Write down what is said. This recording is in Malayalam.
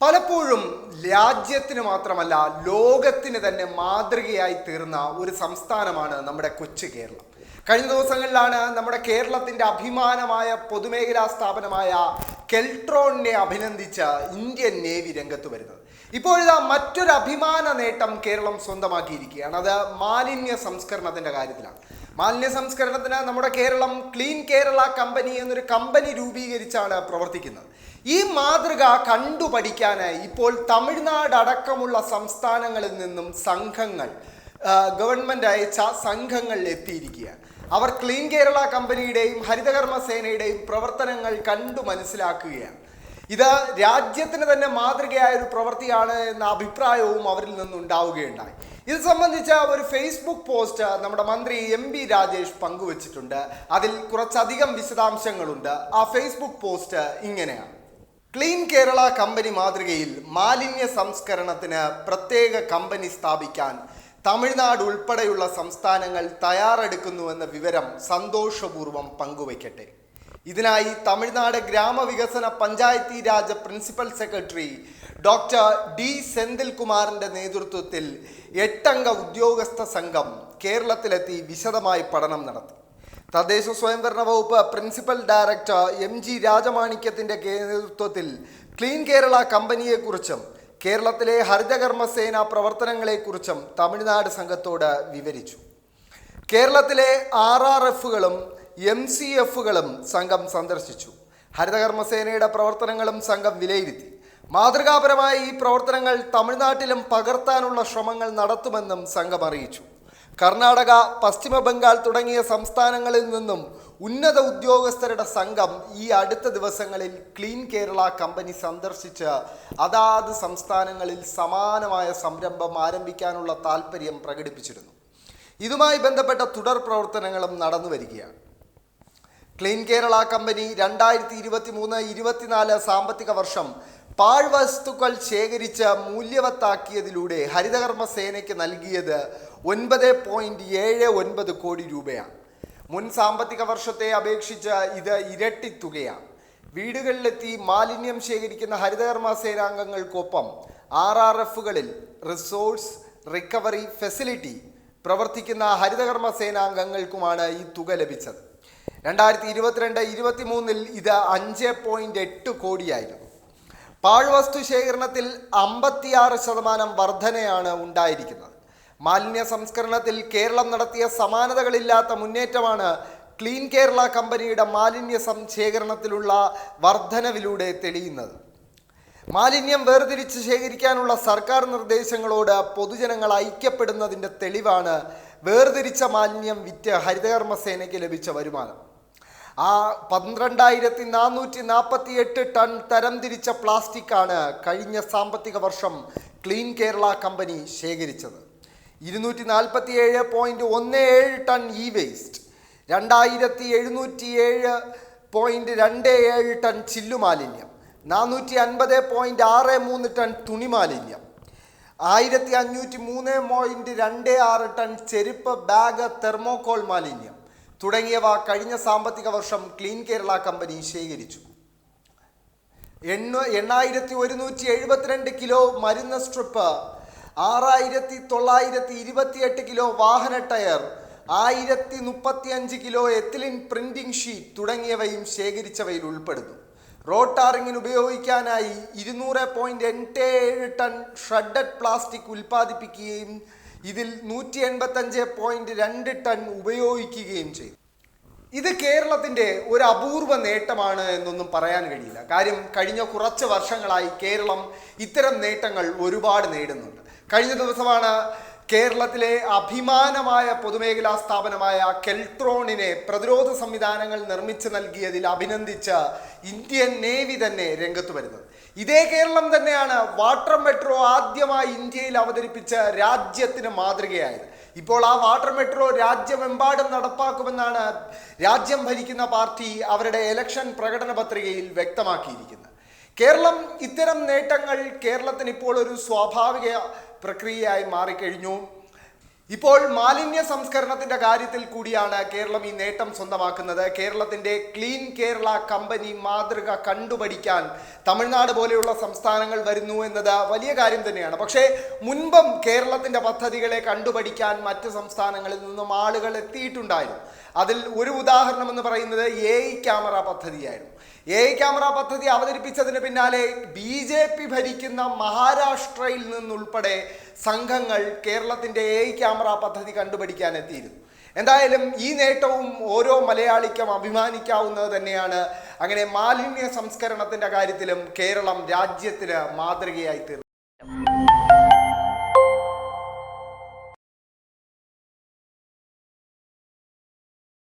പലപ്പോഴും രാജ്യത്തിന് മാത്രമല്ല ലോകത്തിന് തന്നെ മാതൃകയായി തീർന്ന ഒരു സംസ്ഥാനമാണ് നമ്മുടെ കൊച്ചു കേരളം. കഴിഞ്ഞ ദിവസങ്ങളിലാണ് നമ്മുടെ കേരളത്തിന്റെ അഭിമാനമായ പൊതുമേഖലാ സ്ഥാപനമായ കെൽട്രോണിനെ അഭിനന്ദിച്ച് ഇന്ത്യൻ നേവി രംഗത്ത് വരുന്നത്. ഇപ്പോഴിതാ മറ്റൊരു അഭിമാന നേട്ടം കേരളം സ്വന്തമാക്കിയിരിക്കുകയാണ്. അത് മാലിന്യ സംസ്കരണത്തിന്റെ കാര്യത്തിലാണ്. മാലിന്യ സംസ്കരണത്തിന് നമ്മുടെ കേരളം ക്ലീൻ കേരള കമ്പനി എന്നൊരു കമ്പനി രൂപീകരിച്ചാണ് പ്രവർത്തിക്കുന്നത്. ഈ മാതൃക കണ്ടുപഠിക്കാനായി ഇപ്പോൾ തമിഴ്നാട് അടക്കമുള്ള സംസ്ഥാനങ്ങളിൽ നിന്നും സംഘങ്ങൾ ഗവൺമെന്റ് അയച്ച സംഘങ്ങൾ എത്തിയിരിക്കുകയാണ്. അവർ ക്ലീൻ കേരള കമ്പനിയുടെയും ഹരിതകർമ്മ സേനയുടെയും പ്രവർത്തനങ്ങൾ കണ്ടു മനസ്സിലാക്കുകയാണ്. ഇത് രാജ്യത്തിന് തന്നെ മാതൃകയായ ഒരു പ്രവൃത്തിയാണ് എന്ന അഭിപ്രായവും അവരിൽ നിന്നുണ്ടാവുകയുണ്ടായി. ഇത് സംബന്ധിച്ച ഒരു ഫേസ്ബുക്ക് പോസ്റ്റ് നമ്മുടെ മന്ത്രി എം ബി രാജേഷ് പങ്കുവച്ചിട്ടുണ്ട്. അതിൽ കുറച്ചധികം വിശദാംശങ്ങളുണ്ട്. ആ ഫേസ്ബുക്ക് പോസ്റ്റ് ഇങ്ങനെയാണ്. ക്ലീൻ കേരള കമ്പനി മാതൃകയിൽ മാലിന്യ സംസ്കരണത്തിന് പ്രത്യേക കമ്പനി സ്ഥാപിക്കാൻ തമിഴ്നാട് ഉൾപ്പെടെയുള്ള സംസ്ഥാനങ്ങൾ തയ്യാറെടുക്കുന്നുവെന്ന വിവരം സന്തോഷപൂർവം പങ്കുവയ്ക്കട്ടെ. ഇതിനായി തമിഴ്നാട് ഗ്രാമവികസന Panchayati Raj principal secretary doctor D സെന്തിൽകുമാറിന്റെ നേതൃത്വത്തിൽ എട്ടംഗ ഉദ്യോഗസ്ഥ സംഘം കേരളത്തിലെത്തി വിശദമായി പഠനം നടത്തി. തദ്ദേശ സ്വയംഭരണ വകുപ്പ് പ്രിൻസിപ്പൽ ഡയറക്ടർ എം ജി രാജമാണിക്യത്തിന്റെ നേതൃത്വത്തിൽ ക്ലീൻ കേരള കമ്പനിയെക്കുറിച്ചും കേരളത്തിലെ ഹരിതകർമ്മ സേന പ്രവർത്തനങ്ങളെക്കുറിച്ചും തമിഴ്നാട് സംഘത്തോട് വിവരിച്ചു. കേരളത്തിലെ ആർ ആർ എഫുകളും എം സി എഫുകളും സംഘം സന്ദർശിച്ചു. ഹരിതകർമ്മസേനയുടെ പ്രവർത്തനങ്ങളും സംഘം വിലയിരുത്തി. മാതൃകാപരമായ ഈ പ്രവർത്തനങ്ങൾ തമിഴ്നാട്ടിലും പകർത്താനുള്ള ശ്രമങ്ങൾ നടത്തുമെന്നും സംഘം അറിയിച്ചു. കർണാടക പശ്ചിമ ബംഗാൾ തുടങ്ങിയ സംസ്ഥാനങ്ങളിൽ നിന്നും ഉന്നത ഉദ്യോഗസ്ഥരുടെ സംഘം ഈ അടുത്ത ദിവസങ്ങളിൽ ക്ലീൻ കേരള കമ്പനി സന്ദർശിച്ച് അതാത് സംസ്ഥാനങ്ങളിൽ സമാനമായ സംരംഭം ആരംഭിക്കാനുള്ള താൽപ്പര്യം പ്രകടിപ്പിച്ചിരുന്നു. ഇതുമായി ബന്ധപ്പെട്ട തുടർ പ്രവർത്തനങ്ങളും നടന്നു വരികയാണ് ക്ലീൻ കേരള കമ്പനി രണ്ടായിരത്തി ഇരുപത്തി മൂന്ന് ഇരുപത്തിനാല് സാമ്പത്തിക വർഷം പാഴ്വസ്തുക്കൾ ശേഖരിച്ച് മൂല്യവത്താക്കിയതിലൂടെ ഹരിതകർമ്മ സേനയ്ക്ക് നൽകിയത് ഒൻപത് പോയിന്റ് ഏഴ് ഒൻപത് കോടി രൂപയാണ്. മുൻ സാമ്പത്തിക വർഷത്തെ അപേക്ഷിച്ച് ഇത് ഇരട്ടി തുകയാണ് വീടുകളിലെത്തി മാലിന്യം ശേഖരിക്കുന്ന ഹരിതകർമ്മ സേനാംഗങ്ങൾക്കൊപ്പം ആർ ആർ എഫുകളിൽ റിസോഴ്സ് റിക്കവറി ഫെസിലിറ്റി പ്രവർത്തിക്കുന്ന ഹരിതകർമ്മ സേനാംഗങ്ങൾക്കുമാണ് ഈ തുക ലഭിച്ചത്. രണ്ടായിരത്തി ഇരുപത്തിരണ്ട് ഇരുപത്തി മൂന്നിൽ ഇത് അഞ്ച് പോയിന്റ് എട്ട് കോടിയായിരുന്നു. പാഴ്വസ്തു ശേഖരണത്തിൽ അമ്പത്തിയാറ് ശതമാനം വർധനയാണ് ഉണ്ടായിരിക്കുന്നത്. മാലിന്യ സംസ്കരണത്തിൽ കേരളം നടത്തിയ സമാനതകളില്ലാത്ത മുന്നേറ്റമാണ് ക്ലീൻ കേരള കമ്പനിയുടെ മാലിന്യ സംശേഖരണത്തിലുള്ള വർധനവിലൂടെ തെളിയുന്നത്. മാലിന്യം വേർതിരിച്ച് ശേഖരിക്കാനുള്ള സർക്കാർ നിർദ്ദേശങ്ങളോട് പൊതുജനങ്ങൾ ഐക്യപ്പെടുന്നതിന്റെ തെളിവാണ് വേർതിരിച്ച മാലിന്യം വിറ്റ് ഹരിതകർമ്മ സേനയ്ക്ക് ലഭിച്ച വരുമാനം. ആ പന്ത്രണ്ടായിരത്തി നാനൂറ്റി നാൽപ്പത്തി എട്ട് ടൺ തരംതിരിച്ച പ്ലാസ്റ്റിക്കാണ് കഴിഞ്ഞ സാമ്പത്തിക വർഷം ക്ലീൻ കേരള കമ്പനി ശേഖരിച്ചത്. ഇരുന്നൂറ്റി നാൽപ്പത്തി ഏഴ് പോയിന്റ് ഒന്ന് ഏഴ് ടൺ ഇ വേസ്റ്റ് രണ്ടായിരത്തി എഴുന്നൂറ്റി ഏഴ് പോയിന്റ് രണ്ട് ഏഴ് ടൺ ചില്ലുമാലിന്യം നാനൂറ്റി അൻപത് പോയിന്റ് ആറ് മൂന്ന് ടൺ തുണിമാലിന്യം ആയിരത്തി അഞ്ഞൂറ്റി മൂന്ന് പോയിന്റ് രണ്ട് ആറ് ടൺ ചെരുപ്പ് ബാഗ് തെർമോകോൾ മാലിന്യം തുടങ്ങിയവ കഴിഞ്ഞ സാമ്പത്തിക വർഷം ക്ലീൻ കേരള കമ്പനി ശേഖരിച്ചു. എണ്ണ എണ്ണായിരത്തി ഒരുന്നൂറ്റി എഴുപത്തിരണ്ട് കിലോ മരുന്ന് സ്ട്രിപ്പ് ആറായിരത്തി തൊള്ളായിരത്തി ഇരുപത്തിയെട്ട് കിലോ വാഹന ടയർ ആയിരത്തി മുപ്പത്തി അഞ്ച് കിലോ എത്തിലിൻ പ്രിന്റിംഗ് ഷീറ്റ് തുടങ്ങിയവയും ശേഖരിച്ചവയിൽ ഉൾപ്പെടുന്നു. റോഡ് ടാറിങ്ങിന് ഉപയോഗിക്കാനായി ഇരുന്നൂറ് പോയിന്റ് എട്ട് ടൺ ഷ്രെഡഡ് പ്ലാസ്റ്റിക് ഉൽപ്പാദിപ്പിക്കുകയും ഇതിൽ നൂറ്റി എൺപത്തഞ്ച് പോയിന്റ് രണ്ട് ടൺ ഉപയോഗിക്കുകയും ചെയ്തു. ഇത് കേരളത്തിന്റെ ഒരു അപൂർവ നേട്ടമാണ് എന്നൊന്നും പറയാൻ കഴിയില്ല. കാര്യം കഴിഞ്ഞ കുറച്ച് വർഷങ്ങളായി കേരളം ഇത്തരം നേട്ടങ്ങൾ ഒരുപാട് നേടുന്നുണ്ട്. കഴിഞ്ഞ ദിവസമാണ് കേരളത്തിലെ അഭിമാനമായ പൊതുമേഖലാ സ്ഥാപനമായ കെൽട്രോണിനെ പ്രതിരോധ സംവിധാനങ്ങൾ നിർമ്മിച്ചു നൽകിയതിൽ അഭിനന്ദിച്ച് ഇന്ത്യൻ നേവി തന്നെ രംഗത്ത് വരുന്നത്. ഇതേ കേരളം തന്നെയാണ് വാട്ടർ മെട്രോ ആദ്യമായി ഇന്ത്യയിൽ അവതരിപ്പിച്ച രാജ്യത്തിന് മാതൃകയായത്. ഇപ്പോൾ ആ വാട്ടർ മെട്രോ രാജ്യമെമ്പാടും നടപ്പാക്കുമെന്നാണ് രാജ്യം ഭരിക്കുന്ന പാർട്ടി അവരുടെ എലക്ഷൻ പ്രകടന പത്രികയിൽ വ്യക്തമാക്കിയിരിക്കുന്നത്. കേരളം ഇത്തരം നേട്ടങ്ങൾ കേരളത്തിന് ഇപ്പോൾ ഒരു സ്വാഭാവിക പ്രക്രിയയായി മാറിക്കഴിഞ്ഞു. ഇപ്പോൾ മാലിന്യ സംസ്കരണത്തിന്റെ കാര്യത്തിൽ കൂടിയാണ് കേരളം ഈ നേട്ടം സ്വന്തമാക്കുന്നത്. കേരളത്തിന്റെ ക്ലീൻ കേരള കമ്പനി മാതൃക കണ്ടുപഠിക്കാൻ തമിഴ്നാട് പോലെയുള്ള സംസ്ഥാനങ്ങൾ വരുന്നു എന്നത് വലിയ കാര്യം തന്നെയാണ്. പക്ഷേ മുൻപും കേരളത്തിന്റെ പദ്ധതികളെ കണ്ടുപഠിക്കാൻ മറ്റ് സംസ്ഥാനങ്ങളിൽ നിന്നും ആളുകൾ എത്തിയിട്ടുണ്ടായിരുന്നു. അതിൽ ഒരു ഉദാഹരണം എന്ന് പറയുന്നത് എ ക്യാമറ പദ്ധതിയായിരുന്നു. എ ക്യാമറ പദ്ധതി അവതരിപ്പിച്ചതിന് പിന്നാലെ ബി ജെ പി ഭരിക്കുന്ന മഹാരാഷ്ട്രയിൽ നിന്നുൾപ്പെടെ സംഘങ്ങൾ കേരളത്തിന്റെ എ ക്യാമറ പദ്ധതി കണ്ടുപിടിക്കാൻ എത്തിയിരുന്നു എന്തായാലും ഈ നേട്ടവും ഓരോ മലയാളിക്കും അഭിമാനിക്കാവുന്നത് തന്നെയാണ്. അങ്ങനെ മാലിന്യ സംസ്കരണത്തിന്റെ കാര്യത്തിലും കേരളം രാജ്യത്തിന് മാതൃകയായി തീർന്നു